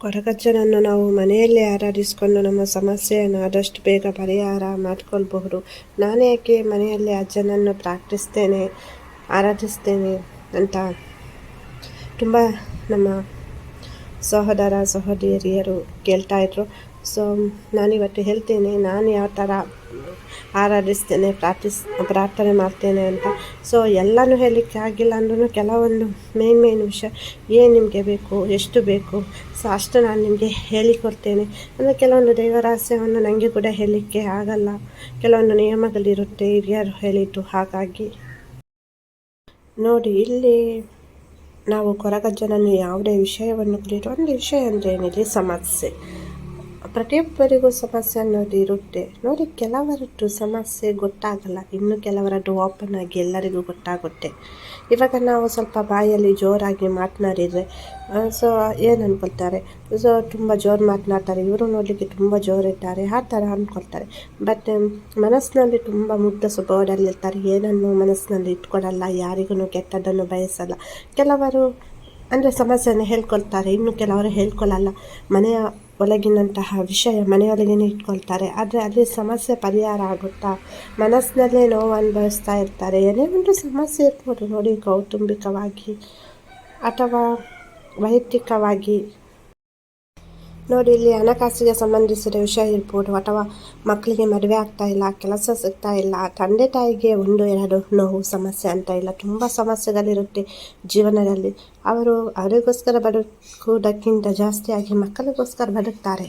ಕೊರಗಜ್ಜನನ್ನು ನಾವು ಮನೆಯಲ್ಲೇ ಆರಾಧಿಸಿಕೊಂಡು ನಮ್ಮ ಸಮಸ್ಯೆಯನ್ನು ಆದಷ್ಟು ಬೇಗ ಪರಿಹಾರ ಮಾಡಿಕೊಳ್ಬಹುದು. ನಾನು ಯಾಕೆ ಮನೆಯಲ್ಲಿ ಅಜ್ಜನನ್ನು ಪ್ರಾರ್ಥಿಸ್ತೇನೆ, ಆರಾಧಿಸ್ತೇನೆ ಅಂತ ತುಂಬ ನಮ್ಮ ಸಹೋದರ ಸಹೋದರಿಯರು ಕೇಳ್ತಾಯಿದ್ರು ಸೊ ನಾನಿವತ್ತು ಹೇಳ್ತೇನೆ, ನಾನು ಯಾವ ಥರ ಆರಾಧಿಸ್ತೇನೆ, ಪ್ರಾರ್ಥಿಸ್, ಪ್ರಾರ್ಥನೆ ಮಾಡ್ತೇನೆ ಅಂತ. ಸೊ ಎಲ್ಲನೂ ಹೇಳಲಿಕ್ಕೆ ಆಗಿಲ್ಲ ಅಂದ್ರೂ ಕೆಲವೊಂದು ಮೇನ್ ಮೇನ್ ವಿಷಯ ಏನು ನಿಮಗೆ ಬೇಕು, ಎಷ್ಟು ಬೇಕು ಸೊ ಅಷ್ಟು ನಾನು ನಿಮಗೆ ಹೇಳಿಕೊಡ್ತೇನೆ ಅಂದರೆ ಕೆಲವೊಂದು ದೈವರಹಸ್ಯವನ್ನು ನನಗೆ ಕೂಡ ಹೇಳಲಿಕ್ಕೆ ಆಗಲ್ಲ. ಕೆಲವೊಂದು ನಿಯಮಗಳಿರುತ್ತೆ, ಹಿರಿಯರು ಹೇಳಿದ್ದು ಹಾಗಾಗಿ. ನೋಡಿ, ಇಲ್ಲಿ ನಾವು ಕೊರಗಜ್ಜನನ್ನು ಯಾವುದೇ ವಿಷಯವನ್ನು ಕುರಿತು, ಒಂದು ವಿಷಯ ಅಂದರೆ ಏನಿದೆ? ಸಮಸ್ಯೆ. ಪ್ರತಿಯೊಬ್ಬರಿಗೂ ಸಮಸ್ಯೆ ಅನ್ನೋದು ಇರುತ್ತೆ. ನೋಡಿ, ಕೆಲವರದ್ದು ಸಮಸ್ಯೆ ಗೊತ್ತಾಗಲ್ಲ. ಇನ್ನು ಕೆಲವರದ್ದು ಓಪನ್ ಆಗಿ ಎಲ್ಲರಿಗೂ ಗೊತ್ತಾಗುತ್ತೆ. ಇವಾಗ ನಾವು ಸ್ವಲ್ಪ ಬಾಯಲ್ಲಿ ಜೋರಾಗಿ ಮಾತನಾಡಿದರೆ ಸೊ ಏನು ಅಂದ್ಕೊಳ್ತಾರೆ ಸೊ ತುಂಬ ಜೋರು ಮಾತನಾಡ್ತಾರೆ. ಇವರು ನೋಡಲಿಕ್ಕೆ ತುಂಬ ಜೋರಿದ್ದಾರೆ ಆ ಥರ ಅಂದ್ಕೊಳ್ತಾರೆ ಬಟ್ ಮನಸ್ಸಿನಲ್ಲಿ ತುಂಬ ಮುಗ್ಧ ಸ್ವಭಾವದಲ್ಲಿರ್ತಾರೆ ಏನನ್ನು ಮನಸ್ಸಿನಲ್ಲಿ ಇಟ್ಕೊಡಲ್ಲ. ಯಾರಿಗೂ ಕೆಟ್ಟದ್ದನ್ನು ಬಯಸಲ್ಲ. ಕೆಲವರು, ಅಂದರೆ ಸಮಸ್ಯೆಯನ್ನು ಹೇಳ್ಕೊಳ್ತಾರೆ. ಇನ್ನು ಕೆಲವರು ಹೇಳ್ಕೊಳ್ಳಲ್ಲ ಮನೆಯ ಒಳಗಿನಂತಹ ವಿಷಯ ಮನೆಯೊಳಗೇನೆ ಇಟ್ಕೊಳ್ತಾರೆ ಆದರೆ ಅಲ್ಲಿ ಸಮಸ್ಯೆ ಪರಿಹಾರ ಆಗುತ್ತಾ? ಮನಸ್ಸಿನಲ್ಲೇ ನೋವು ಅನುಭವಿಸ್ತಾ ಇರ್ತಾರೆ. ಏನೇ ಒಂದು ಸಮಸ್ಯೆ ಇರ್ಬೋದು ನೋಡಿ ಕೌಟುಂಬಿಕವಾಗಿ ಅಥವಾ ವೈಯಕ್ತಿಕವಾಗಿ. ನೋಡಿ, ಇಲ್ಲಿ ಹಣಕಾಸಿಗೆ ಸಂಬಂಧಿಸಿದ ವಿಷಯ ಇರ್ಬೋದು ಅಥವಾ ಮಕ್ಕಳಿಗೆ ಮದುವೆ ಆಗ್ತಾ ಇಲ್ಲ, ಕೆಲಸ ಸಿಗ್ತಾ ಇಲ್ಲ, ತಂದೆ ತಾಯಿಗೆ ಒಂದು ಎರಡು ನೋವು, ಸಮಸ್ಯೆ ಅಂತ ಇಲ್ಲ. ತುಂಬ ಸಮಸ್ಯೆಗಳಿರುತ್ತೆ ಜೀವನದಲ್ಲಿ. ಅವರು ಅವರಿಗೋಸ್ಕರ ಬದುಕುವುದಕ್ಕಿಂತ ಜಾಸ್ತಿಯಾಗಿ ಮಕ್ಕಳಿಗೋಸ್ಕರ ಬದುಕ್ತಾರೆ.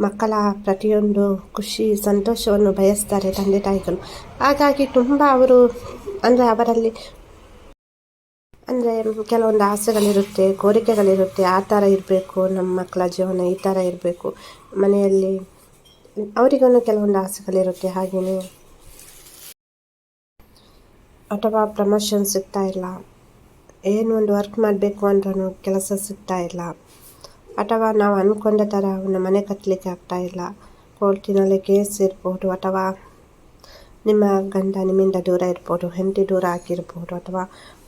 ಮಕ್ಕಳ ಪ್ರತಿಯೊಂದು ಖುಷಿ, ಸಂತೋಷವನ್ನು ಬಯಸ್ತಾರೆ ತಂದೆ ತಾಯಿಗಳು. ಹಾಗಾಗಿ ತುಂಬ ಅವರು, ಅಂದರೆ ಅವರಲ್ಲಿ ಅಂದರೆ ಕೆಲವೊಂದು ಆಸೆಗಳಿರುತ್ತೆ, ಕೋರಿಕೆಗಳಿರುತ್ತೆ, ಆ ಥರ ಇರಬೇಕು, ನಮ್ಮ ಮಕ್ಕಳ ಜೀವನ ಈ ಥರ ಇರಬೇಕು. ಮನೆಯಲ್ಲಿ ಅವರಿಗೂ ಕೆಲವೊಂದು ಆಸೆಗಳಿರುತ್ತೆ ಹಾಗೆಯೇ ಅಥವಾ ಪ್ರಮೋಷನ್ ಸಿಗ್ತಾ ಇಲ್ಲ. ಏನು ಒಂದು ವರ್ಕ್ ಮಾಡಬೇಕು ಅಂದ್ರೂ ಕೆಲಸ ಸಿಗ್ತಾ ಇಲ್ಲ. ಅಥವಾ ನಾವು ಅಂದ್ಕೊಂಡ ಥರ ಅವನ ಮನೆ ಕಟ್ಟಲಿಕ್ಕೆ ಆಗ್ತಾಯಿಲ್ಲ ಕೋರ್ಟಿನಲ್ಲಿ ಕೇಸ್ ಇರ್ಬೋದು, ಅಥವಾ ನಿಮ್ಮ ಗಂಡ ನಿಮ್ಮಿಂದ ದೂರ ಇರ್ಬೋದು, ಹೆಂಡತಿ ದೂರ ಆಗಿರ್ಬೋದು ಅಥವಾ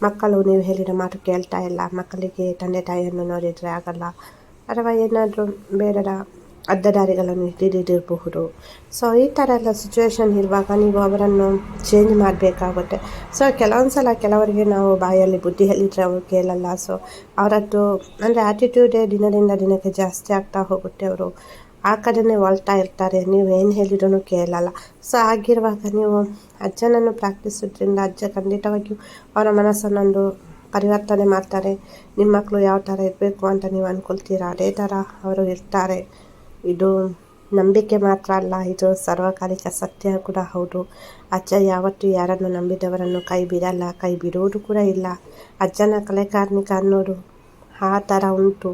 ಮಕ್ಕಳು ನೀವು ಹೇಳಿದ ಮಾತು ಕೇಳ್ತಾ ಇಲ್ಲ, ಮಕ್ಕಳಿಗೆ ತಂದೆ ತಾಯಿಯನ್ನು ನೋಡಿದರೆ ಆಗಲ್ಲ ಅಥವಾ ಏನಾದರೂ ಬೇರೆದ ಅಡ್ಡದಾರಿಗಳನ್ನು ಹಿಡಿದಿರಬಹುದು ಸೊ ಈ ಥರ ಎಲ್ಲ ಸಿಚುವೇಶನ್ ಇರುವಾಗ ನೀವು ಅವರನ್ನು ಚೇಂಜ್ ಮಾಡಬೇಕಾಗುತ್ತೆ. ಸೊ ಕೆಲವೊಂದು ಸಲ ಕೆಲವರಿಗೆ ನಾವು ಬಾಯಲ್ಲಿ ಬುದ್ಧಿ ಹೇಳಿದರೆ ಅವರು ಕೇಳಲ್ಲ. ಸೊ ಅವರದ್ದು ಅಂದರೆ ಆ್ಯಟಿಟ್ಯೂಡೇ ದಿನದಿಂದ ದಿನಕ್ಕೆ ಜಾಸ್ತಿ ಆಗ್ತಾ ಹೋಗುತ್ತೆ ಅವರು. ಆ ಕಡೆನೇ ಒಳ್ತಾ ಇರ್ತಾರೆ. ನೀವು ಏನು ಹೇಳಿದ್ರು ಕೇಳಲ್ಲ. ಸೊ ಆಗಿರುವಾಗ ನೀವು ಅಜ್ಜನನ್ನು ಪ್ರಾರ್ಥಿಸೋದ್ರಿಂದ ಅಜ್ಜ ಖಂಡಿತವಾಗಿಯೂ ಅವರ ಮನಸ್ಸನ್ನೊಂದು ಪರಿವರ್ತನೆ ಮಾಡ್ತಾರೆ. ನಿಮ್ಮ ಮಕ್ಕಳು ಯಾವ ಥರ ಇರಬೇಕು ಅಂತ ನೀವು ಅಂದ್ಕೊಳ್ತೀರಾ ಅದೇ ಥರ ಅವರು ಇರ್ತಾರೆ. ಇದು ನಂಬಿಕೆ ಮಾತ್ರ ಅಲ್ಲ, ಇದು ಸರ್ವಕಾಲಿಕ ಸತ್ಯ ಕೂಡ ಹೌದು. ಅಜ್ಜ ಯಾವತ್ತೂ ಯಾರನ್ನು ನಂಬಿದವರನ್ನು ಕೈ ಬಿಡಲ್ಲ, ಕೈ ಬಿಡುವುದು ಕೂಡ ಇಲ್ಲ. ಅಜ್ಜನ ಕಲೆ ಕಾರ್ಮಿಕ ಅನ್ನೋದು ಆ ಥರ ಉಂಟು.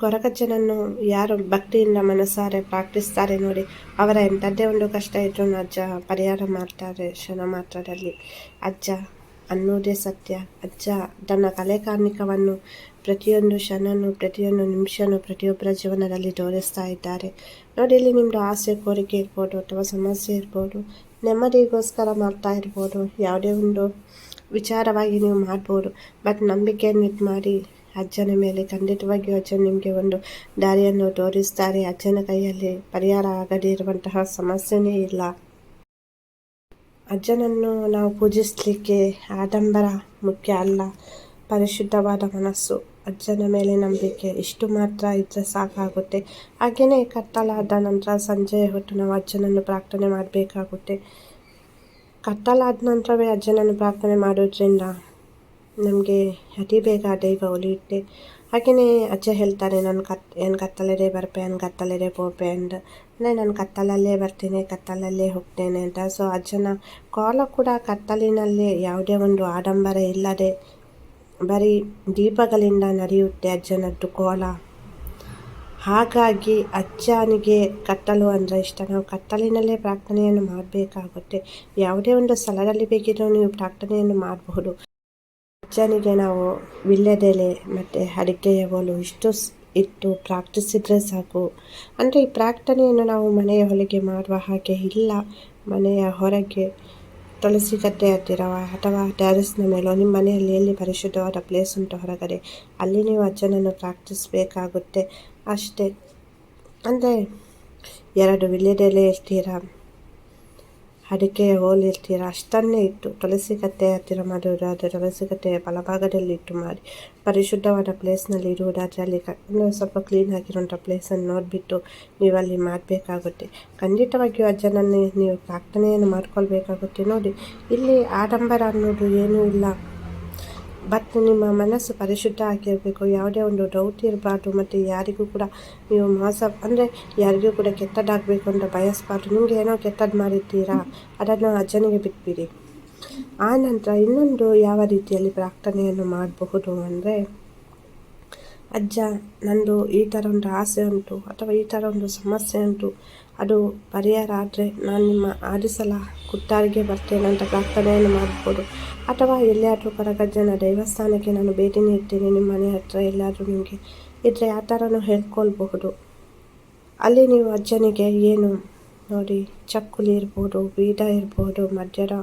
ಕೊರಗಜ್ಜನನ್ನು ಯಾರು ಭಕ್ತಿಯಿಂದ ಮನಸ್ಸಾರೆ ಪ್ರಾರ್ಥಿಸ್ತಾರೆ ನೋಡಿ, ಅವರ ಎಂಥದ್ದೇ ಒಂದು ಕಷ್ಟ ಇದ್ರೂ ಅಜ್ಜ ಪರಿಹಾರ ಮಾಡ್ತಾರೆ ಕ್ಷಣ ಮಾತ್ರದಲ್ಲಿ. ಅಜ್ಜ ಅನ್ನೋದೇ ಸತ್ಯ. ಅಜ್ಜ ತನ್ನ ಕಲೆ ಕಾರ್ಮಿಕವನ್ನು ಪ್ರತಿಯೊಂದು ಕ್ಷಣನೂ ಪ್ರತಿಯೊಂದು ನಿಮಿಷನೂ ಪ್ರತಿಯೊಬ್ಬರ ಜೀವನದಲ್ಲಿ ತೋರಿಸ್ತಾ ಇದ್ದಾರೆ. ನೋಡಿ, ಇಲ್ಲಿ ನಿಮ್ಮದು ಆಸೆ, ಕೋರಿಕೆ ಇರ್ಬೋದು ಅಥವಾ ಸಮಸ್ಯೆ ಇರ್ಬೋದು, ನೆಮ್ಮದಿಗೋಸ್ಕರ ಮಾಡ್ತಾ ಇರ್ಬೋದು, ಯಾವುದೇ ಒಂದು ವಿಚಾರವಾಗಿ ನೀವು ಮಾಡ್ಬೋದು, ಬಟ್ ನಂಬಿಕೆಯನ್ನು ಇದು ಮಾಡಿ ಅಜ್ಜನ ಮೇಲೆ ಖಂಡಿತವಾಗಿಯೂ ಅಜ್ಜ ನಿಮಗೆ ಒಂದು ದಾರಿಯನ್ನು ತೋರಿಸ್ತಾರೆ. ಅಜ್ಜನ ಕೈಯಲ್ಲಿ ಪರಿಹಾರ ಆಗದೇ ಇರುವಂತಹ ಸಮಸ್ಯೆನೇ ಇಲ್ಲ. ಅಜ್ಜನನ್ನು ನಾವು ಪೂಜಿಸಲಿಕ್ಕೆ ಆಡಂಬರ ಮುಖ್ಯ ಅಲ್ಲ. ಪರಿಶುದ್ಧವಾದ ಮನಸ್ಸು, ಅಜ್ಜನ ಮೇಲೆ ನಂಬಿಕೆ ಇಷ್ಟು ಮಾತ್ರ ಇದ್ದರೆ ಸಾಕಾಗುತ್ತೆ. ಹಾಗೆಯೇ ಕತ್ತಲಾದ ನಂತರ ಸಂಜೆಯ ಹೊತ್ತು ನಾವು ಅಜ್ಜನನ್ನು ಪ್ರಾರ್ಥನೆ ಮಾಡಬೇಕಾಗುತ್ತೆ. ಕತ್ತಲಾದ ನಂತರವೇ ಅಜ್ಜನನ್ನು ಪ್ರಾರ್ಥನೆ ಮಾಡೋದ್ರಿಂದ ನಮಗೆ ಅತಿ ಬೇಗ ದೈವ ಒಲಿಯುತ್ತೆ ಹಾಗೆಯೇ ಅಜ್ಜ ಹೇಳ್ತಾರೆ ನಾನು ಕತ್, ಏನು ಕತ್ತಲೆದೆ ಬರ್ಪೆ, ಏನು ಕತ್ತಲೆದೆ ಪೋಪೆ ಅಂಡ್ ಅಂದರೆ, ನಾನು ಕತ್ತಲಲ್ಲೇ ಬರ್ತೀನಿ, ಕತ್ತಲಲ್ಲೇ ಹೋಗ್ತೇನೆ ಅಂತ. ಸೊ ಅಜ್ಜನ ಕಾಲ ಕೂಡ ಕತ್ತಲಿನಲ್ಲೇ ಯಾವುದೇ ಒಂದು ಆಡಂಬರ ಇಲ್ಲದೆ ಬರೀ ದೀಪಗಳಿಂದ ನಡೆಯುತ್ತೆ ಅಜ್ಜನದ್ದು ಕೋಲ. ಹಾಗಾಗಿ ಅಜ್ಜನಿಗೆ ಕತ್ತಲು ಅಂದರೆ ಇಷ್ಟ. ನಾವು ಕತ್ತಲಿನಲ್ಲೇ ಪ್ರಾರ್ಥನೆಯನ್ನು ಮಾಡಬೇಕಾಗುತ್ತೆ. ಯಾವುದೇ ಒಂದು ಸ್ಥಳದಲ್ಲಿ ಬೇಕಿದ್ದರೂ ನೀವು ಪ್ರಾರ್ಥನೆಯನ್ನು ಮಾಡಬಹುದು. ಅಜ್ಜನಿಗೆ ನಾವು ವಿಳ್ಯದೆಲೆ ಮತ್ತು ಅಡಿಕೆಯ ಬೋಲು ಇಷ್ಟು ಇಟ್ಟು ಪ್ರಾರ್ಥಿಸಿದರೆ ಸಾಕು. ಅಂದರೆ ಈ ಪ್ರಾರ್ಥನೆಯನ್ನು ನಾವು ಮನೆಯ ಹೊಲಿಗೆ ಮಾಡುವ ಹಾಗೆ ಇಲ್ಲ. ಮನೆಯ ಹೊರಗೆ ತುಳಸಿ ಗದ್ದೆ ಹತ್ತಿರವ ಅಥವಾ ಟ್ಯಾರಿಸ್ನ ಮೇಲೋ ನಿಮ್ಮ ಮನೆಯಲ್ಲಿ ಎಲ್ಲಿ ಪರಿಶುದ್ಧವಾದ ಪ್ಲೇಸ್ ಉಂಟು ಹೊರಗಡೆ, ಅಲ್ಲಿ ನೀವು ಅಜ್ಜನನ್ನು ಪ್ರಾರ್ಥಿಸಬೇಕಾಗುತ್ತೆ ಅಷ್ಟೇ. ಅಂದರೆ ಎರಡು ವಿಳ್ಯದೆಲೆ ಇರ್ತೀರಾ ಅಡಿಕೆಯ ಹೋಲ್ ಇರ್ತೀರ ಅಷ್ಟನ್ನೇ ಇಟ್ಟು ತುಳಸಿ ಕಟ್ಟೆ ಹತ್ತಿರ ಮಾಡುವುದಾದರೆ ತುಳಸಿ ಕತ್ತೆಯ ಬಲಭಾಗದಲ್ಲಿ ಇಟ್ಟು ಮಾಡಿ ಪರಿಶುದ್ಧವಾದ ಪ್ಲೇಸ್ನಲ್ಲಿ ಇರುವುದಾದರೆ ಅಲ್ಲಿ ಸ್ವಲ್ಪ ಕ್ಲೀನ್ ಆಗಿರುವಂಥ ಪ್ಲೇಸನ್ನು ನೋಡಿಬಿಟ್ಟು ನೀವು ಅಲ್ಲಿ ಮಾಡಬೇಕಾಗುತ್ತೆ. ಖಂಡಿತವಾಗಿಯೂ ಅಜ್ಜನನ್ನು ನೀವು ಪ್ರಾರ್ಥನೆಯನ್ನು ಮಾಡ್ಕೊಳ್ಬೇಕಾಗುತ್ತೆ. ನೋಡಿ, ಇಲ್ಲಿ ಆಡಂಬರ ಅನ್ನೋದು ಏನೂ ಇಲ್ಲ. ಬಟ್ ನಿಮ್ಮ ಮನಸ್ಸು ಪರಿಶುದ್ಧ ಆಗಿರಬೇಕು. ಯಾವುದೇ ಒಂದು ಡೌಟ್ ಇರಬಾರ್ದು ಮತ್ತು ಯಾರಿಗೂ ಕೂಡ ನೀವು ಮೋಸ, ಅಂದರೆ ಯಾರಿಗೂ ಕೂಡ ಕೆಟ್ಟದಾಗಬೇಕು ಅಂತ ಬಯಸಬಾರ್ದು. ನಿಮಗೆ ಏನೋ ಕೆಟ್ಟದ್ದು ಮಾಡಿದ್ದೀರಾ, ಅದನ್ನು ಅಜ್ಜನಿಗೆ ಬಿಟ್ಬಿಡಿ. ಆ ನಂತರ ಇನ್ನೊಂದು ಯಾವ ರೀತಿಯಲ್ಲಿ ಪ್ರಾರ್ಥನೆಯನ್ನು ಮಾಡಬಹುದು ಅಂದರೆ, ಅಜ್ಜ, ನಂದು ಈ ಥರ ಒಂದು ಆಸೆ ಉಂಟು, ಅಥವಾ ಈ ಥರ ಒಂದು ಸಮಸ್ಯೆ ಉಂಟು ಅದು ಪರಿಹಾರ ಆದರೆ ನಾನು ನಿಮ್ಮ ಆರಿಸಲ ಕುಟ್ಟಾರಿಗೆ ಬರ್ತೇನೆ ಅಂತ ಪ್ರಾರ್ಥನೆಯನ್ನು ಮಾಡ್ಬೋದು. ಅಥವಾ ಎಲ್ಲಿಯಾದರೂ ಕರಗಜ್ಜನ ದೇವಸ್ಥಾನಕ್ಕೆ ನಾನು ಭೇಟಿ ನೀಡ್ತೀನಿ, ನಿಮ್ಮ ಮನೆ ಹತ್ರ ಎಲ್ಲಾದರೂ ನಿಮಗೆ ಇದ್ದರೆ ಆ ಥರನೂ ಹೇಳ್ಕೊಳ್ಬಹುದು. ಅಲ್ಲಿ ನೀವು ಅಜ್ಜನಿಗೆ ಏನು ನೋಡಿ, ಚಕ್ಕುಲಿ ಇರ್ಬೋದು, ಬೀಡ ಇರ್ಬೋದು, ಮದ್ಯದ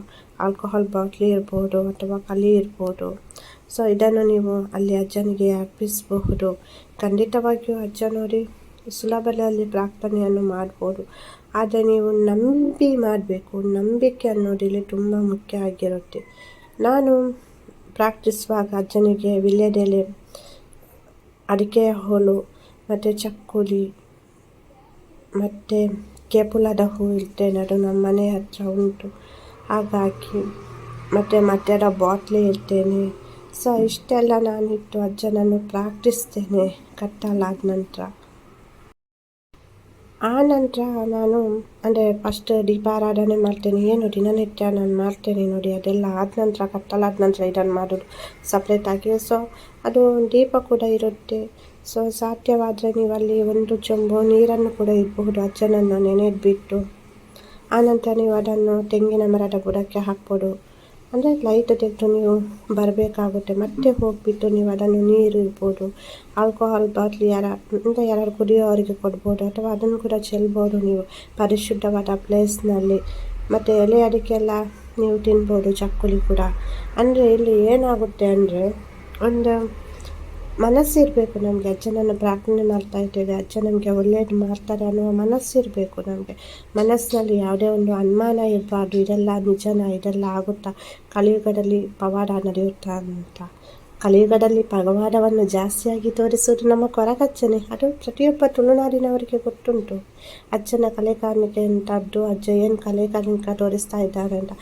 ಆಲ್ಕೋಹಾಲ್ ಬಾಟ್ಲಿ ಇರ್ಬೋದು ಅಥವಾ ಕಲಿ ಇರ್ಬೋದು. ಸೊ ಇದನ್ನು ನೀವು ಅಲ್ಲಿ ಅಜ್ಜನಿಗೆ ಅರ್ಪಿಸಬಹುದು. ಖಂಡಿತವಾಗಿಯೂ ಅಜ್ಜ ನೋಡಿ ಸುಲಭದಲ್ಲಿ ಪ್ರಾರ್ಥನೆಯನ್ನು ಮಾಡ್ಬೋದು. ಆದರೆ ನೀವು ನಂಬಿ ಮಾಡಬೇಕು. ನಂಬಿಕೆ ಅನ್ನೋದಿಲ್ಲಿ ತುಂಬ ಮುಖ್ಯ ಆಗಿರುತ್ತೆ. ನಾನು ಪ್ರಾರ್ಥಿಸುವಾಗ ಅಜ್ಜನಿಗೆ ವಿಳ್ಯದೆಲೆ ಅಡಿಕೆ ಹೋಲು, ಮತ್ತು ಚಕ್ಕುಲಿ, ಮತ್ತು ಕೇಪುಲದ ಹೂ ಇರ್ತೇನೆ ಅದು ನಮ್ಮ ಮನೆ ಹತ್ರ ಉಂಟು. ಹಾಗಾಗಿ ಮತ್ತು ಮದ್ಯದ ಬಾಟ್ಲಿ ಇರ್ತೇನೆ. ಸೊ ಇಷ್ಟೆಲ್ಲ ನಾನಿಟ್ಟು ಅಜ್ಜನನ್ನು ಪ್ರಾರ್ಥಿಸ್ತೇನೆ. ಕಟ್ಟಲಾದ ನಂತರ. ಆ ನಂತರ ನಾನು, ಅಂದರೆ ಫಸ್ಟ್ ದೀಪಾರಾಧನೆ ಮಾಡ್ತೇನೆ, ಏನು ದಿನನಿತ್ಯ ನಾನು ಮಾಡ್ತೇನೆ ನೋಡಿ, ಅದೆಲ್ಲ ಆದ ನಂತರ, ಕತ್ತಲಾದ ನಂತರ ಇದನ್ನು ಮಾಡೋದು ಸಪ್ರೇಟಾಗಿ ಸೊ ಅದು ದೀಪ ಕೂಡ ಇರುತ್ತೆ. ಸೊ ಸಾಧ್ಯವಾದರೆ ನೀವು ಅಲ್ಲಿ ಒಂದು ಚೊಂಬು ನೀರನ್ನು ಕೂಡ ಇಡಬಹುದು ಅಜ್ಜನನ್ನು ನೆನೆದ್ಬಿಟ್ಟು. ಆನಂತರ ನೀವು ಅದನ್ನು ತೆಂಗಿನ ಮರದ ಬುಡಕ್ಕೆ ಹಾಕ್ಬೋದು. ಅಂದರೆ ಲೈಟ್ ತೆಗೆದು ನೀವು ಬರಬೇಕಾಗುತ್ತೆ. ಮತ್ತೆ ಹೋಗಿಬಿಟ್ಟು ನೀವು ಅದನ್ನು ನೀರು ಇರ್ಬೋದು ಆಲ್ಕೋಹಾಲ್ ಬಾಟ್ಲಿ ಯಾರ, ಅಂದರೆ ಯಾರು ಕುಡಿಯೋರಿಗೆ ಕೊಡ್ಬೋದು, ಅಥವಾ ಅದನ್ನು ಕೂಡ ಚೆಲ್ಬೋದು ನೀವು ಪರಿಶುದ್ಧವಾದ ಪ್ಲೇಸ್ನಲ್ಲಿ ಮತ್ತು ಎಲೆ ಅಡಿಕೆಲ್ಲ ನೀವು ತಿನ್ಬೋದು, ಚಕ್ಕುಲಿ ಕೂಡ. ಅಂದರೆ ಇಲ್ಲಿ ಏನಾಗುತ್ತೆ ಅಂದರೆ, ಒಂದು ಮನಸ್ಸಿರಬೇಕು ನಮಗೆ, ಅಜ್ಜನನ್ನು ಪ್ರಾರ್ಥನೆ ಮಾಡ್ತಾ ಇದ್ದೇವೆ ಅಜ್ಜ ನಮಗೆ ಒಳ್ಳೆಯದು ಮಾಡ್ತಾರೆ ಅನ್ನುವ ಮನಸ್ಸಿರಬೇಕು ನಮಗೆ. ಮನಸ್ಸಿನಲ್ಲಿ ಯಾವುದೇ ಒಂದು ಅನುಮಾನ ಇರಬಾರ್ದು ಇದೆಲ್ಲ ನಿಜನ, ಇದೆಲ್ಲ ಆಗುತ್ತಾ? ಕಲಿಯುಗದಲ್ಲಿ ಪವಾಡ ನಡೆಯುತ್ತಾ ಅಂತ. ಕಲಿಯುಗದಲ್ಲಿ ಪವಾಡವನ್ನು ಜಾಸ್ತಿಯಾಗಿ ತೋರಿಸುವುದು ನಮ್ಮ ಕೊರಗಜ್ಜನೆ ಅದು ಪ್ರತಿಯೊಬ್ಬ ತುಳುನಾಡಿನವರಿಗೆ ಗೊತ್ತುಂಟು. ಅಜ್ಜನ ಕಲೆ ಕಾರ್ಮಿಕೆ ಅಂತದ್ದು ಅಜ್ಜ ಏನು ಕಲೆ ಕಾರ್ಮಿಕ ತೋರಿಸ್ತಾ ಇದ್ದಾರೆ ಅಂತ.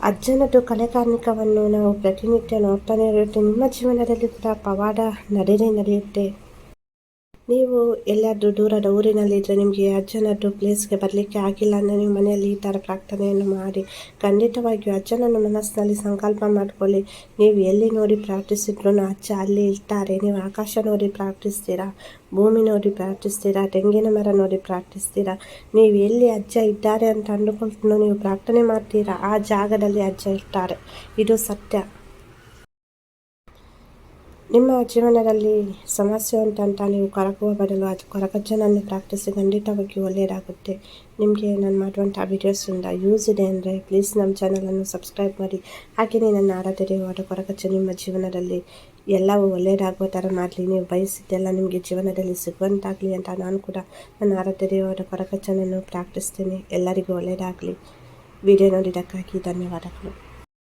ಅಜ್ಜನದು ಕಲೆಕಾರ್ಮಿಕವನ್ನು ನಾವು ಪ್ರತಿನಿತ್ಯ ನೋಡ್ತಾನೆ ಇರುತ್ತೆ ನಿಮ್ಮ ಜೀವನದಲ್ಲಿ ಕೂಡ ಪವಾಡ ನಡೆದೇ ನಡೆಯುತ್ತೆ. ನೀವು ಎಲ್ಲಾದರೂ ದೂರದ ಊರಿನಲ್ಲಿದ್ದರೆ ನಿಮಗೆ ಅಜ್ಜನದ್ದು ಪ್ಲೇಸ್ಗೆ ಬರಲಿಕ್ಕೆ ಆಗಿಲ್ಲ ಅಂದರೆ ನೀವು ಮನೆಯಲ್ಲಿ ಈ ಥರ ಪ್ರಾರ್ಥನೆಯನ್ನು ಮಾಡಿ. ಖಂಡಿತವಾಗಿಯೂ ಅಜ್ಜನನ್ನು ಮನಸ್ಸಿನಲ್ಲಿ ಸಂಕಲ್ಪ ಮಾಡಿಕೊಳ್ಳಿ. ನೀವು ಎಲ್ಲಿ ನೋಡಿ ಪ್ರಾರ್ಥಿಸಿದ್ರು ಅಜ್ಜ ಅಲ್ಲಿ ಇರ್ತಾರೆ. ನೀವು ಆಕಾಶ ನೋಡಿ ಪ್ರಾರ್ಥಿಸ್ತೀರಾ? ಭೂಮಿ ನೋಡಿ ಪ್ರಾರ್ಥಿಸ್ತೀರಾ? ತೆಂಗಿನ ಮರ ನೋಡಿ ಪ್ರಾರ್ಥಿಸ್ತೀರಾ? ನೀವು ಎಲ್ಲಿ ಅಜ್ಜ ಇದ್ದಾರೆ ಅಂತ ಅಂದುಕೊಂಡು ನೀವು ಪ್ರಾರ್ಥನೆ ಮಾಡ್ತೀರಾ? ಆ ಜಾಗದಲ್ಲಿ ಅಜ್ಜ ಇರ್ತಾರೆ. ಇದು ಸತ್ಯ. ನಿಮ್ಮ ಜೀವನದಲ್ಲಿ ಸಮಸ್ಯೆ ಉಂಟಂತ ನೀವು ಕೊರಕುವ ಬದಲು ಅದು ಕೊರಗಜ್ಜನನ್ನು ಪ್ರಾಕ್ಟಿಸಿ ಖಂಡಿತವಾಗಿ ಒಳ್ಳೆಯದಾಗುತ್ತೆ. ನಿಮಗೆ ನಾನು ಮಾಡುವಂಥ ವೀಡಿಯೋಸಿಂದ ಯೂಸ್ ಇದೆ ಅಂದರೆ ಪ್ಲೀಸ್ ನಮ್ಮ ಚಾನಲನ್ನು ಸಬ್ಸ್ಕ್ರೈಬ್ ಮಾಡಿ. ಹಾಗೆಯೇ ನನ್ನ ಆರಾಧನೆವಾದ ಕೊರಗಜ್ಜ ನಿಮ್ಮ ಜೀವನದಲ್ಲಿ ಎಲ್ಲವೂ ಒಳ್ಳೆಯದಾಗುವ ಥರ ಮಾಡಲಿ. ನೀವು ಬಯಸಿದ್ದೆಲ್ಲ ನಿಮಗೆ ಜೀವನದಲ್ಲಿ ಸಿಗುವಂತಾಗಲಿ ಅಂತ ನಾನು ಕೂಡ ನನ್ನ ಆರಾಧನೆವಾದ ಕೊರಗಜ್ಜನನ್ನು ಪ್ರಾರ್ಥಿಸ್ತೇನೆ. ಎಲ್ಲರಿಗೂ ಒಳ್ಳೆಯದಾಗಲಿ. ವಿಡಿಯೋ ನೋಡಿದ್ದಕ್ಕಾಗಿ ಧನ್ಯವಾದಗಳು.